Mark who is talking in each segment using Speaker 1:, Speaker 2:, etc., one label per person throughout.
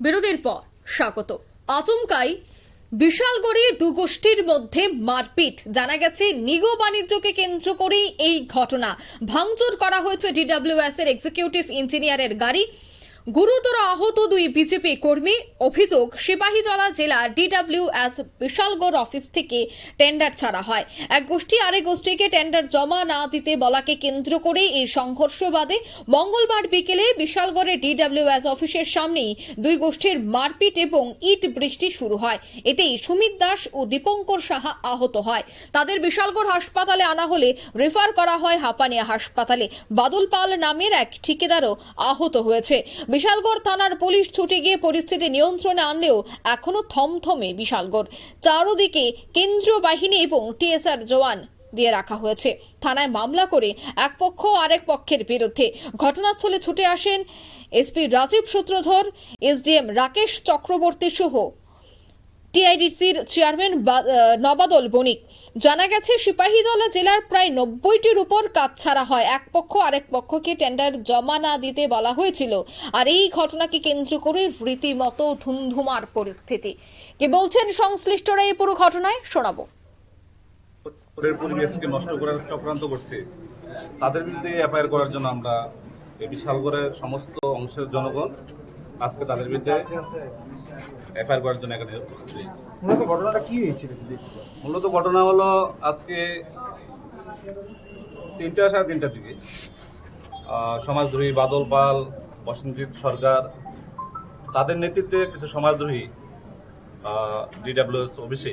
Speaker 1: বিরতির পর স্বাগত। আচমকাই বিশালগড়ে দু গোষ্ঠীর মধ্যে মারপিট। জানা গেছে, নিগো বাণিজ্যকে কেন্দ্র করেই এই ঘটনা। ভাঙচুর করা হয়েছে ডিডব্লিউএস এর এক্সিকিউটিভ ইঞ্জিনিয়ারের গাড়ি। গুরুতর আহত দুই বিজেপি কর্মী অভিযোগ সিপাহীজলা জেলার ডিডব্লিউএস বিশালগড় অফিস থেকে টেন্ডার ছাড়া হয়। এক গোষ্ঠী আরেক গোষ্ঠীকে টেন্ডার জমা না দিতে বলাকে কেন্দ্র করে এই সংঘর্ষ বাদে মঙ্গলবার বিকেলে বিশালগড়ের ডিডব্লিউএস অফিসের সামনেই দুই গোষ্ঠীর মারপিট এবং ইট বৃষ্টি শুরু হয়। এতেই সুমিত দাস ও দীপঙ্কর সাহা আহত হয়। তাদের বিশালগড় হাসপাতালে আনা হলে রেফার করা হয় হাঁপানিয়া হাসপাতালে। বাদল পাল নামের এক ঠিকাদারও আহত হয়েছে। বিশালগড় থানার পুলিশ ছুটে গিয়ে পরিস্থিতি নিয়ন্ত্রণে আনলেও এখনও থমথমে বিশালগড়। চারদিকে কেন্দ্রীয় বাহিনী এবং টিএসআর জওয়ান দিয়ে রাখা হয়েছে। থানায় মামলা করে এক পক্ষ আরেক পক্ষের বিরুদ্ধে ঘটনাস্থলে ছুটে আসেন এসপি রাজীব সূত্রধর, এসডিএম রাকেশ চক্রবর্তী সহ টিআইডিসির চেয়ারম্যান নবাদল বণিক। জানা গেছে সিপাহীজলা জেলার প্রায় নব্বইটির উপর কাজ ছাড়া হয়। এক পক্ষ আরেক পক্ষকে টেন্ডার জমা না দিতে বলা হয়েছিল। আর এই ঘটনাকে কেন্দ্র করে রীতিমতো ধুমধুমার পরিস্থিতি। কি বলছেন, সংশ্লিষ্টরা এই পুরো ঘটনায়? শোনাবো।
Speaker 2: পরিবেশকে নষ্ট করার চক্রান্ত করছে। তাদের বিরুদ্ধে এফআইআর করার জন্য আমরা বিশালগড়ের সমস্ত অংশের জনগণ আজকে তাদের বিরুদ্ধে এফআইআর করার জন্য এখানে উপস্থিত
Speaker 3: মূলত ঘটনাটা কি হয়েছিল
Speaker 2: মূলত ঘটনা হলো আজকে তিনটা সাড়ে তিনটার দিকে সমাজদ্রোহী বাদল পাল বসন্তজিৎ সরকার তাদের নেতৃত্বে কিছু সমাজদ্রোহী ডিডাব্লিউএস অফিসে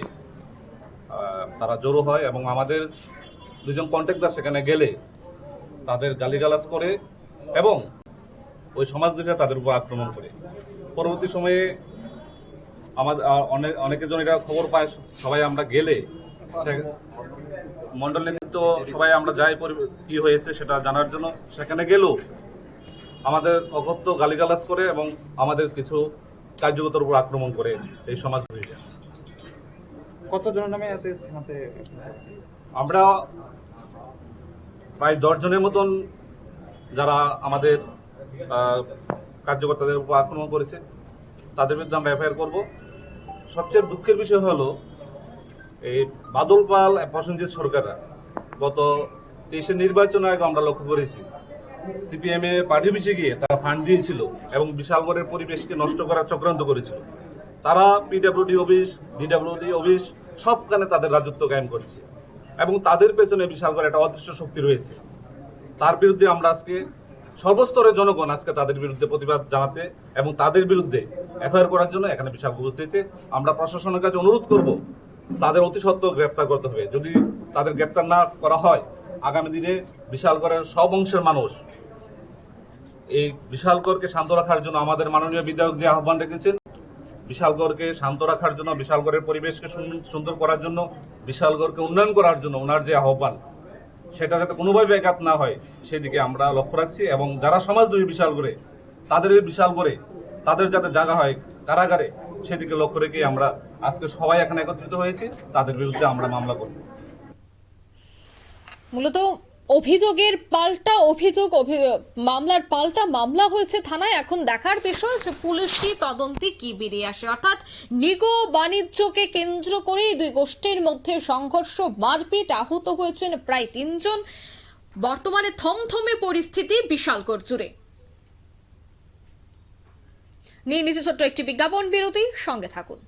Speaker 2: তারা জড়ো হয় এবং আমাদের দুজন কন্ট্রাক্টর সেখানে গেলে তাদের গালিগালাজ করে এবং ওই সমাজদ্রোহীরা তাদের উপর আক্রমণ করে। পরবর্তী সময়ে আমাদের অনেক অনেকের জন এটা খবর পায় সবাই আমরা গেলে মন্ডল নেতৃত্ব সবাই আমরা যাই কি হয়েছে সেটা জানার জন্য সেখানে গেলেও আমাদের অকথ্য গালিগালাজ করে এবং আমাদের কিছু কার্যকতার উপর আক্রমণ করে এই সমাজদ্রোহীরা
Speaker 3: কতজনের নামে এতে থানাতে
Speaker 2: আমরা প্রায় দশজনের মতন যারা আমাদের কার্যকর্তাদের উপর আক্রমণ করেছে। তাদের বিরুদ্ধে আমরা এফআইআর করব। সবচেয়ে দুঃখের বিষয় হলো, এই বাদল পাল প্রসেনজিৎ সরকাররা গত তেইশের নির্বাচনের আগে আমরা লক্ষ্য করেছি, সিপিএম এ পার্টি অফিসে গিয়ে তারা ফান্ড দিয়েছিল এবং বিশালগড়ের পরিবেশকে নষ্ট করার চক্রান্ত করেছিল। তারা পিডাব্লিউডি অফিস ডিডব্লিউডি অফিস সবখানে তাদের রাজত্ব কায়েম করছে এবং তাদের পেছনে বিশালগড় একটা অদৃশ্য শক্তি রয়েছে। তার বিরুদ্ধে আমরা আজকে সর্বস্তরের জনগণ আজকে তাদের বিরুদ্ধে প্রতিবাদ জানাতে এবং তাদের বিরুদ্ধে এফআইআর করার জন্য এখানে বিশাল উপস্থিত আমরা প্রশাসনের কাছে অনুরোধ করব, তাদের অতি সত্ত্বর গ্রেপ্তার করতে হবে। যদি তাদের গ্রেপ্তার না করা হয়, আগামী দিনে বিশালগড়ের সব অংশের মানুষ এই বিশালগড়কে শান্ত রাখার জন্য আমাদের মাননীয় বিধায়ক যে আহ্বান রেখেছেন, বিশালগড়কে শান্ত রাখার জন্য, বিশালগড়ের পরিবেশকে সুন- সুন্দর করার জন্য, বিশালগড়কে উন্নয়ন করার জন্য ওনার যে আহ্বান সেটা যাতে কোনোভাবে ব্যাঘাত না হয়, সেদিকে আমরা লক্ষ্য রাখছি এবং যারা সমাজ দুই বিশাল করে, তাদের বিশাল করে, তাদের যাতে জায়গা হয় কারাগারে, সেদিকে লক্ষ্য রেখে আমরা আজকে সবাই এখানে একত্রিত হয়েছি, তাদের বিরুদ্ধে আমরা মামলা করব।
Speaker 1: মূলত অভিযোগের পাল্টা অভিযোগ মামলার পাল্টা মামলা হয়েছে থানায়। এখন দেখার বিষয় যে পুলিশি তদন্তে কি বেরিয়ে আসে? অর্থাৎ নিগো বাণিজ্যকে কেন্দ্র করে দুই গোষ্ঠীর মধ্যে সংঘর্ষ, মারপিট আহত হয়েছেন প্রায় তিনজন। বর্তমানে থমথমে পরিস্থিতি বিশালগড় জুড়ে নিয়ে নিচে ছোট্ট একটি বিজ্ঞাপন বিরতি, সঙ্গে থাকুন।